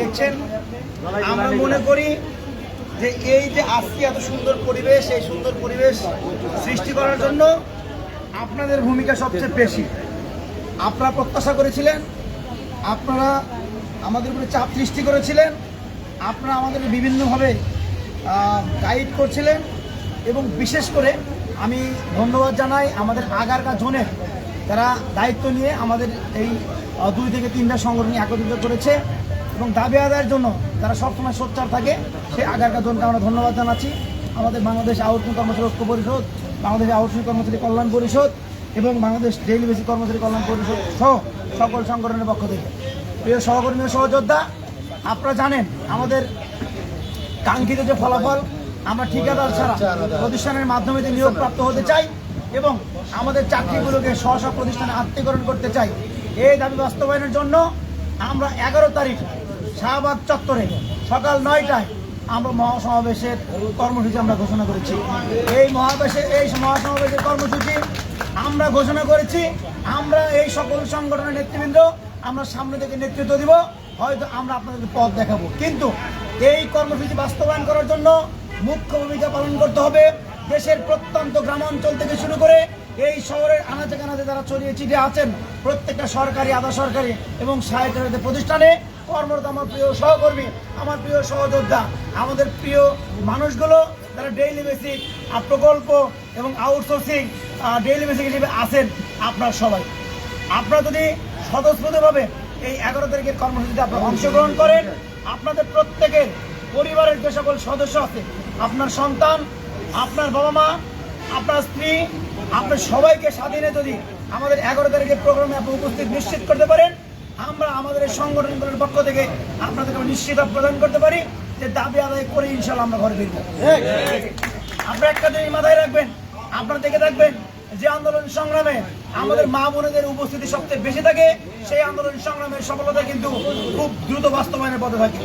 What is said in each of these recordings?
দেখছেন আমরা মনে করি যে এই যে আজকে এত সুন্দর পরিবেশ এই সুন্দর পরিবেশ সৃষ্টি করার জন্য আপনাদের ভূমিকা সবচেয়ে বেশি। আপনারা প্রত্যাশা করেছিলেন আপনারা আমাদের উপরে চাপ সৃষ্টি করেছিলেন আপনারা আমাদের বিভিন্নভাবে গাইড করছিলেন এবং বিশেষ করে আমি ধন্যবাদ জানাই আমাদের আগারকা জোনের তারা দায়িত্ব নিয়ে আমাদের এই দুই থেকে তিনটা সংগঠন একত্রিত করেছে। এবং দাবি আদায়ের জন্য যারা সবসময় সোচ্চার থাকে, সেই আগারকা জোনকে আমরা ধন্যবাদ জানাচ্ছি। আমাদের বাংলাদেশ আউটসোর্সিং কর্মচারী ঐক্য পরিষদ, বাংলাদেশ আউটসোর্সিং কর্মচারী কল্যাণ পরিষদ এবং বাংলাদেশ ডেইলি বেসিক কর্মচারী কল্যাণ পরিষদ সহ সকল সংগঠনের পক্ষ থেকে। প্রিয় সহকর্মী সহযোদ্ধা, আপনারা জানেন আমাদের কাঙ্ক্ষিত যে ফলাফল, আমরা ঠিকাদার ছাড়া প্রতিষ্ঠানের মাধ্যমে যে নিয়োগ প্রাপ্ত হতে চাই এবং আমাদের চাকরিগুলোকে স্ব স্ব প্রতিষ্ঠানে আত্মীকরণ করতে চাই, এই দাবি বাস্তবায়নের জন্য আমরা এগারো তারিখ শাহবাগ চত্বরে সকাল নয়টায় আমরা মহাসমাবেশের কর্মসূচি আমরা ঘোষণা করেছি। এই মহাবেশে, এই মহাসমাবেশের কর্মসূচি আমরা ঘোষণা করেছি। আমরা এই সকল সংগঠনের নেতৃবৃন্দ, আমরা সামনে থেকে নেতৃত্ব দিব। হয়তো আমরা আপনাদের পথ দেখাবো। কিন্তু এই কর্মসূচি বাস্তবায়ন করার জন্য মুখ্য ভূমিকা পালন করতে হবে দেশের প্রত্যন্ত গ্রামাঞ্চল থেকে শুরু করে এই শহরের আনাচে কানাচে যারা ছড়িয়ে ছিটিয়ে আছেন, প্রত্যেকটা সরকারি, আধা সরকারি এবং সাহিত্য প্রতিষ্ঠানে কর্মরত আমার প্রিয় সহকর্মী, আমার প্রিয় সহযোদ্ধা, আমাদের প্রিয় মানুষগুলো যারা ডেইলি বেসিক প্রকল্প এবং আউটসোর্সিং ডেইলি বেসিক হিসেবে আছেন আপনার সবাই। আপনারা যদি স্বতঃস্ফূর্তভাবে এই এগারো তারিখের কর্মসূচিতে আপনারা অংশগ্রহণ করেন, আপনাদের প্রত্যেকের পরিবারের যে সকল সদস্য আছে, আপনার সন্তান, আপনার বাবা মা আপনার স্ত্রী, আপনার সবাইকে স্বাধীনে যদি আমাদের এগারো তারিখের প্রোগ্রামে আপনি উপস্থিত নিশ্চিত করতে পারেন আমরা আমাদের এই সংগঠনগুলোর পক্ষ থেকে আপনাদেরকে নিশ্চিত প্রদান করতে পারি যে দাবি আদায় করে ইনশাল্লাহ আমরা ঘরে ফিরবো। আপনারা একটা জিনিস মাথায় রাখবেন, আপনারা দেখে থাকবেন যে আন্দোলন সংগ্রামে আমাদের মা বোনেদের উপস্থিতি সবচেয়ে বেশি থাকে, সেই আন্দোলন সংগ্রামের সফলতা কিন্তু খুব দ্রুত বাস্তবায়নের পথে থাকে।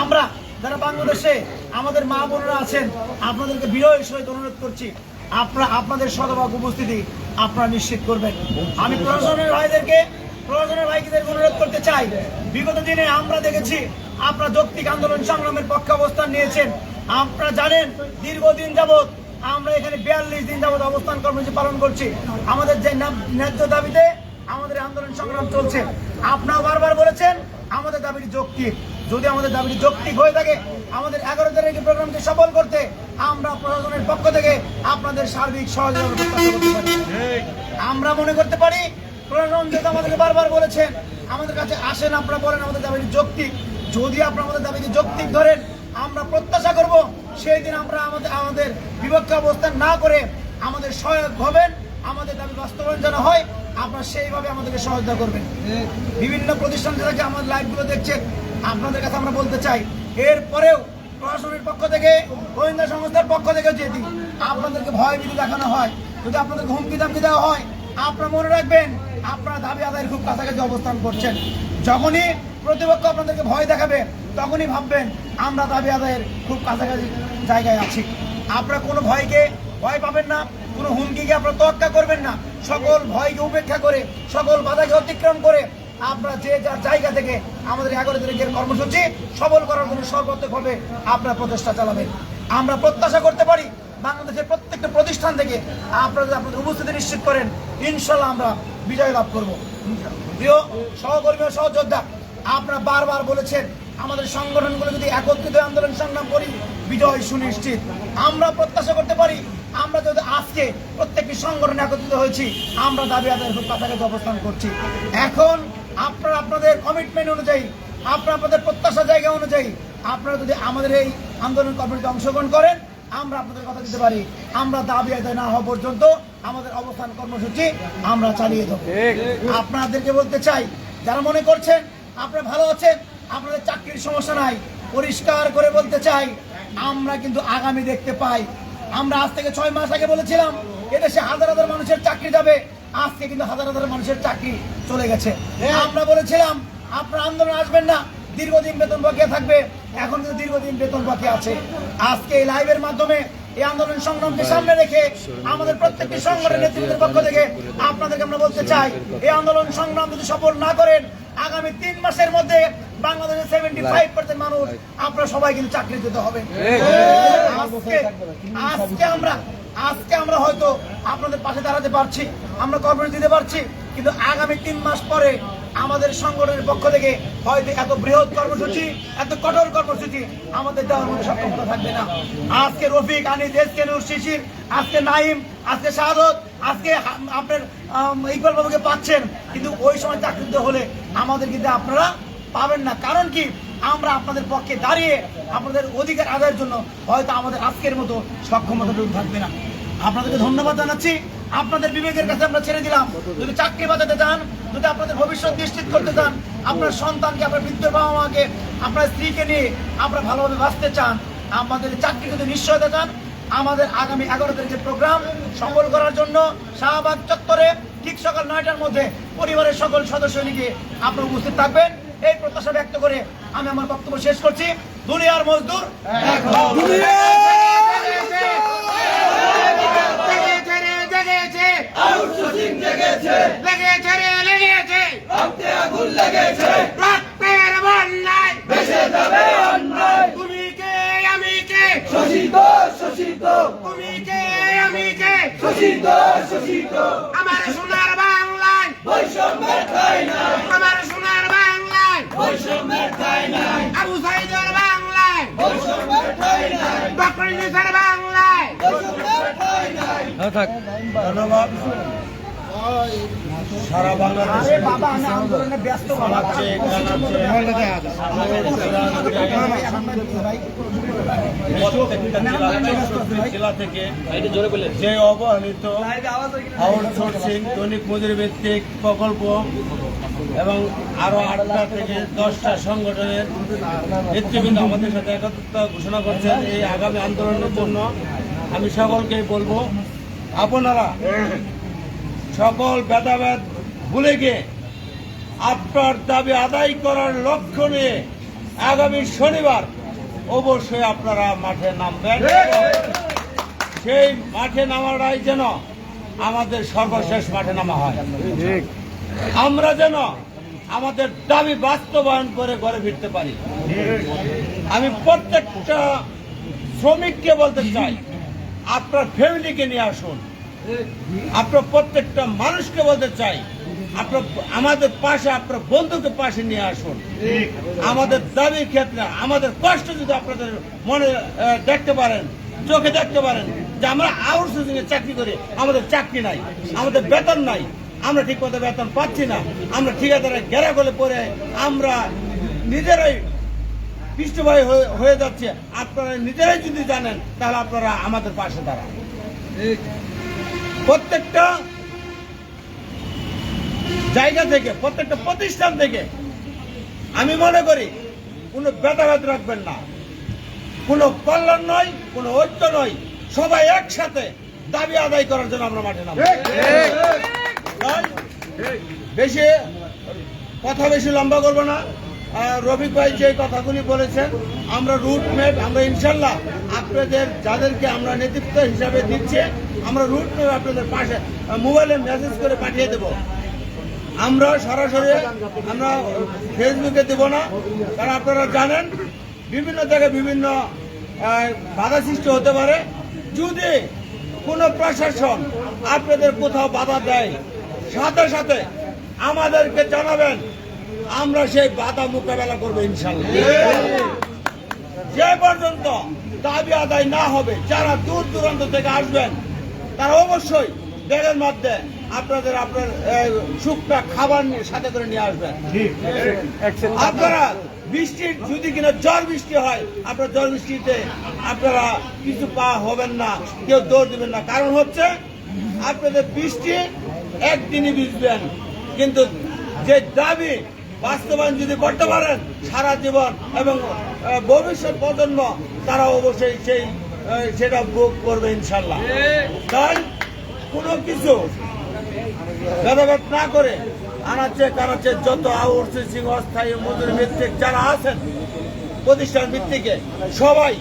আমরা যারা বাংলাদেশে আমাদের মা বোনেরা আছেন, আপনাদেরকে বিনয়ের সহিত অনুরোধ করছি, আপনারা, আপনাদের শতভাগ উপস্থিতি আপনারা নিশ্চিত করবেন। আমি প্রশাসনের ভাইদেরকে প্রশাসনের ভাইদের অনুরোধ করতে চাই। বিগত দিনে আমরা দেখেছি, আপনারা যৌক্তিক আন্দোলন সংগ্রামের পক্ষে অবস্থান নিয়েছেন। আপনারা জানেন, দীর্ঘদিন যাবৎ আমরা এখানে বিয়াল্লিশ দিন যাবৎ অবস্থান কর্মসূচি পালন করছি। আমাদের যে ন্যায্য দাবিতে আমাদের আন্দোলন সংগ্রাম চলছে। আপনারা বারবার বলেছেন, আমাদের দাবিটি যৌক্তিক। যদি আমাদের দাবিটি যৌক্তিক হয়ে থাকে, আমাদের এগারো তারিখের প্রোগ্রামকে সফল করতে আমরা প্রশাসনের পক্ষ থেকে আপনাদের সার্বিক সহযোগিতা আমরা মনে করতে পারি প্রশাসন যেহেতু আমাদেরকে বারবার বলেছেন, আমাদের কাছে আসেন, আপনারা বলেন আমাদের দাবিটি যৌক্তিক। যদি আপনারা আমাদের দাবিটি যৌক্তিক ধরেন, আমরা প্রত্যাশা করব সেই দিন আমরা আমাদের আমাদের বিপক্ষে অবস্থান না করে আমাদের সহায়ক হবেন, আমাদের দাবি বাস্তবায়ন যেন হয়, আপনারা সেইভাবে আমাদেরকে সহায়তা করবেন। বিভিন্ন প্রতিষ্ঠান থেকে আমাদের লাইভগুলো দেখছেন, আপনাদের কাছে আমরা বলতে চাই, এরপরেও প্রশাসনের পক্ষ থেকে, গোয়েন্দা সংস্থার পক্ষ থেকে যদি আপনাদেরকে ভয় ভীতি দেখানো হয়, যদি আপনাদেরকে হুমকি দামকি দেওয়া হয় আপনারা মনে রাখবেন, আপনারা দাবি আদায়ের খুব কাছাকাছি অবস্থান করছেন। যখনই প্রতিপক্ষ আপনাদেরকে ভয় দেখাবে, তখনই ভাববেন, আমরা দাবি আদায়ের খুব কাছাকাছি জায়গায় আছি। আপনারা কোনো ভয়কে ভয় পাবেন না, কোনো হুমকিকে আপনারা তোয়াক্কা করবেন না। সকল ভয়কে উপেক্ষা করে, সকল বাধাকে অতিক্রম করে, আপনারা যে যার জায়গা থেকে আমাদের এগারো তারিখের কর্মসূচি, সবল করার জন্য সর্বাত্মকভাবে আপনারা প্রচেষ্টা চালাবেন। আমরা প্রত্যাশা করতে পারি বাংলাদেশের প্রত্যেকটা প্রতিষ্ঠান থেকে আপনারা আপনাদের উপস্থিতি নিশ্চিত করেন। ইনশাল্লাহ আমরা বিজয় লাভ করব। প্রিয় সহকর্মী ও সহযোদ্ধা, আপনারা বারবার বলেছেন, আমাদের সংগঠনগুলো যদি একত্রিত আন্দোলন সংগ্রাম করি, বিজয় সুনিশ্চিত। আমরা প্রত্যাশা করতে পারি, আমরা যদি আজকে প্রত্যেকটি সংগঠন একত্রিত হয়েছি, আমরা দাবি আদায়ের কাছাকাছি অবস্থান করছি। এখন আপনারা আপনাদের কমিটমেন্ট অনুযায়ী, আপনারা আপনাদের প্রত্যাশা জায়গা অনুযায়ী, আপনারা যদি আমাদের এই আন্দোলন কমিটিতে অংশগ্রহণ করেন আমরা আপনাদের কথা দিতে পারি। আমরা দাবি আদায় না হওয়া পর্যন্ত আমাদের অবস্থান কর্মসূচি আমরা চালিয়ে দেবো। আপনাদেরকে বলতে চাই যারা মনে করছেন আপনারা ভালো আছেন আপনাদের চাকরির সমস্যা নাই পরিষ্কার করে বলতে চাই আমরা কিন্তু আগামী দেখতে পাই। আমরা আজ থেকে ছয় মাস আগে বলেছিলাম এদেশে হাজার হাজার মানুষের চাকরি যাবে আজকে কিন্তু হাজার হাজার মানুষের চাকরি চলে গেছে। আমরা বলেছিলাম আপনারা আন্দোলন আসবেন না দীর্ঘদিন বেতন বকেয়া থাকবে, এখন কিন্তু দীর্ঘদিন বেতন বকেয়া আছে। আজকে এই লাইভের মাধ্যমে এই আন্দোলন সংগ্রামকে সামনে রেখে আমাদের প্রত্যেকটি সংগঠনের নেতৃত্বের পক্ষ থেকে আপনাদেরকে আমরা বলতে চাই, এই আন্দোলন সংগ্রাম যদি সফল না করেন, আগামী তিন মাসের মধ্যে বাংলাদেশের সেভেন্টি ফাইভ পার্সেন্ট মানুষ, আপনারা সবাই কিন্তু চাকরি দিতে হবে আজকে আমরা আজকে আমরা হয়তো আপনাদের পাশে দাঁড়াতে পারছি, আমরা কর্মসূচি দিতে পারছি, কিন্তু আগামী তিন মাস পরে আমাদের সংগঠনের পক্ষ থেকে হয়তো এত বৃহৎ কর্মসূচি, এত কঠোর কর্মসূচি আমাদের দেওয়ার মধ্যে সক্ষমতা থাকবে না। আজকে রফিক, আনিস এসকে নূর, শিশির, আজকে নাইম আজকে শাহাদত, আজকে আপনার ইকবাল বাবুকে পাচ্ছেন। কিন্তু ওই সময় চাকরি দিতে হলে আমাদের কিন্তু আপনারা পাবেন না। কারণ কি? আমরা আপনাদের পক্ষে দাঁড়িয়ে আপনাদের অধিকার আদায়ের জন্য হয়তো আমাদের আজকের মতো সক্ষমতাটুকু থাকবে না। আপনাদেরকে ধন্যবাদ জানাচ্ছি। আপনাদের বিবেকের কাছে আমরা ছেড়ে দিলাম। যদি চাকরি বাঁচাতে চান যদি আপনাদের ভবিষ্যৎ নিশ্চিত করতে চান আপনার সন্তানকে আপনার বৃদ্ধ বাবা মাকে আপনার স্ত্রীকে নিয়ে আপনারা ভালোভাবে বাঁচতে চান আমাদের চাকরি যদি নিশ্চয়তা চান আমাদের আগামী এগারো তারিখের প্রোগ্রাম সফল করার জন্য শাহবাগ চত্বরে ঠিক সকাল নয়টার মধ্যে পরিবারের সকল সদস্য নিয়ে আপনারা উপস্থিত থাকবেন। এই প্রত্যাশা ব্যক্ত করে আমি আমার বক্তব্য শেষ করছি। দুনিয়ার মজদুর। লেগেছে। রে লেগেছে। রক্তের বন্যায়। তুমি কে আমি কে? তুমি কে আমি কে? আমার সোনার বাংলায়। আমার সোনার বাংলায়। আবু সাইদের বাংলায়। ডক্টর ইউনুসের বাংলায়। ধন্যবাদ সারা আরে বাংলাদেশে বাবা আমি আন্দোলনে বাবা প্রত্যেকটা জেলা থেকে যে অবহেলিত আউটসোর্সিং দৈনিক মজুরি ভিত্তিক প্রকল্প এবং আরও আটটা থেকে দশটা সংগঠনের নেতৃবৃন্দ আমাদের সাথে একত্রতা ঘোষণা করছেন এই আগামী আন্দোলনের জন্য। আমি সকলকে বলব আপনারা সকল ভেদাভেদ ভুলে গিয়ে আপনার দাবি আদায় করার লক্ষ্য নিয়ে আগামী শনিবার অবশ্যই আপনারা মাঠে নামবেন। সেই মাঠে নামাটাই যেন আমাদের সর্বশেষ মাঠে নামা হয়। আমরা যেন আমাদের দাবি বাস্তবায়ন করে ঘরে ফিরতে পারি। আমি প্রত্যেকটা শ্রমিককে বলতে চাই, আপনার ফ্যামিলিকে নিয়ে আসুন। আপনার প্রত্যেকটা মানুষকে বলতে চাই, আপনার আমাদের পাশে, আপনার বন্ধুকে পাশে নিয়ে আসুন। আমাদের দাবির ক্ষেত্রে, আমাদের কষ্ট যদি আপনাদের মনে দেখতে পারেন, চোখে দেখতে পারেন, যে আমরা আউটসোর্সিং এ চাকরি করি, আমাদের চাকরি নাই, আমাদের বেতন নাই, আমরা ঠিক মতো বেতন পাচ্ছি না, আমরা ঠিকাদারে গেরা গলে পরে আমরা নিজেরাই হয়ে- হয়ে যাচ্ছে। আপনারা নিজেরাই যদি জানেন, তাহলে আপনারা আমাদের পাশে দাঁড়ান। প্রত্যেকটা জায়গা থেকে প্রত্যেকটা প্রতিষ্ঠান থেকে আমি মনে করি কোনো ভেদাভেদ রাখবেন না। কোনো কল্যাণ নয় কোনো ঐক্য নয়। সবাই একসাথে দাবি আদায় করার জন্য আমরা মাঠে নামবো। বেশি কথা বেশি লম্বা করব না। রফিক ভাই যে কথাগুলি বলেছেন আমরা রুট ম্যাপ আমরা ইনশাল্লাহ আপনাদের যাদেরকে আমরা নেতৃত্ব হিসাবে দিচ্ছে আমরা রুট ম্যাপ আপনাদের পাশে মোবাইলে মেসেজ করে পাঠিয়ে দেব। আমরা সরাসরি আমরা ফেসবুকে দেব না। কারণ আপনারা জানেন বিভিন্ন জায়গায় বিভিন্ন বাধা সৃষ্টি হতে পারে। যদি কোনো প্রশাসন আপনাদের কোথাও বাধা দেয় সাথে সাথে আমাদেরকে জানাবেন আমরা সেই বাধা মোকাবেলা করব ইনশাল্লাহ যে পর্যন্ত দাবি আদায় না হবে যারা দূর দূরান্ত থেকে আসবেন তারা অবশ্যই ব্যাগের মধ্যে আপনাদের আপনার সুখটা খাবার নিয়ে সাথে করে নিয়ে আসবেন। আপনারা বৃষ্টির যদি কিনা ঝড় বৃষ্টি হয় আপনার ঝড় বৃষ্টিতে আপনারা কিছু পা হবেন না কেউ দৌড় দিবেন না। কারণ হচ্ছে আপনাদের বৃষ্টি একদিনই ভিজবেন। কিন্তু যে দাবি বাস্তবায়ন যদি করতে পারেন সারা জীবন এবং ভবিষ্যৎ প্রজন্ম তারা অবশ্যই সেই সেটা ভোগ করবে ইনশাল্লাহ। তাই কোনো কিছু ভেদাভেদ না করে আনাচ্ছে কানাচ্ছে যত আউটসোর্সিং অস্থায়ী মজুরি ভিত্তিক যারা আছেন, প্রতিষ্ঠান ভিত্তিকে সবাই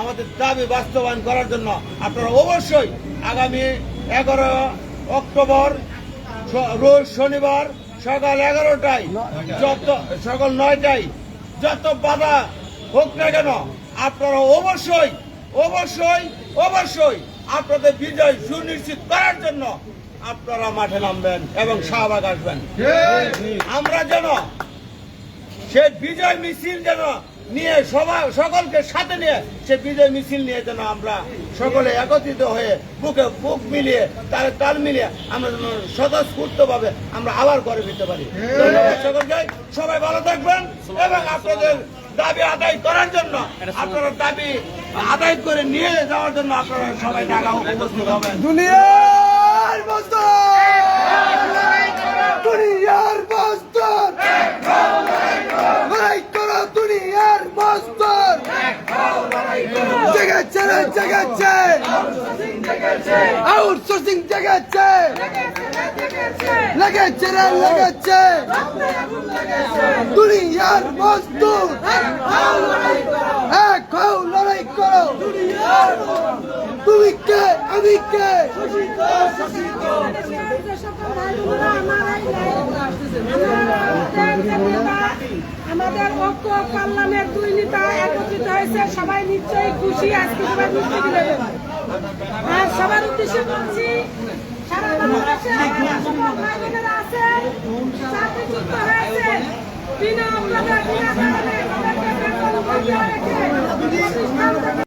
আমাদের দাবি বাস্তবায়ন করার জন্য আপনারা অবশ্যই আগামী এগারো অক্টোবর রোজ শনিবার সকাল এগারোটায় যত, সকাল নয়টায় যত বাধা হোক না কেন, আপনারা অবশ্যই অবশ্যই অবশ্যই আপনাদের বিজয় সুনিশ্চিত করার জন্য আপনারা মাঠে নামবেন এবং শাহবাগ আসবেন। আমরা যেন সে বিজয় মিছিল যেন নিয়ে সবাই সকলকে সাথে নিয়ে সে বিজয় মিছিল নিয়ে যেন আমরা সকলে একত্রিত হয়ে বুকে বুক মিলিয়ে তার তাল মিলিয়ে আমরা যেন স্বতঃস্ফূর্ত ভাবে আমরা আবার করে দিতে পারি। সকলকে। সবাই ভালো থাকবেন এবং আপনাদের দাবি আদায় করার জন্য আপনারা দাবি আদায় করে নিয়ে যাওয়ার জন্য আপনারা সবাই ঢাকা উপস্থিত হবেন। দুনিয়ার দুনিয়ার করো দুনিয়ার মস্তর জেগেছে জেগেছে আউটসোর্সিং জেগেছে লেগেছে রে লেগেছে দুনিয়ার মজদুর এক হও, লড়াই করো। তুমি কে, আমি কে? ঐক্য কল্যাণের দুই নেতা একত্রিত হয়েছে, সবাই নিশ্চয়ই খুশি, আজকে সবাই মুক্তি দিলে আর সবার উদ্দেশ্যে বলছি বিনা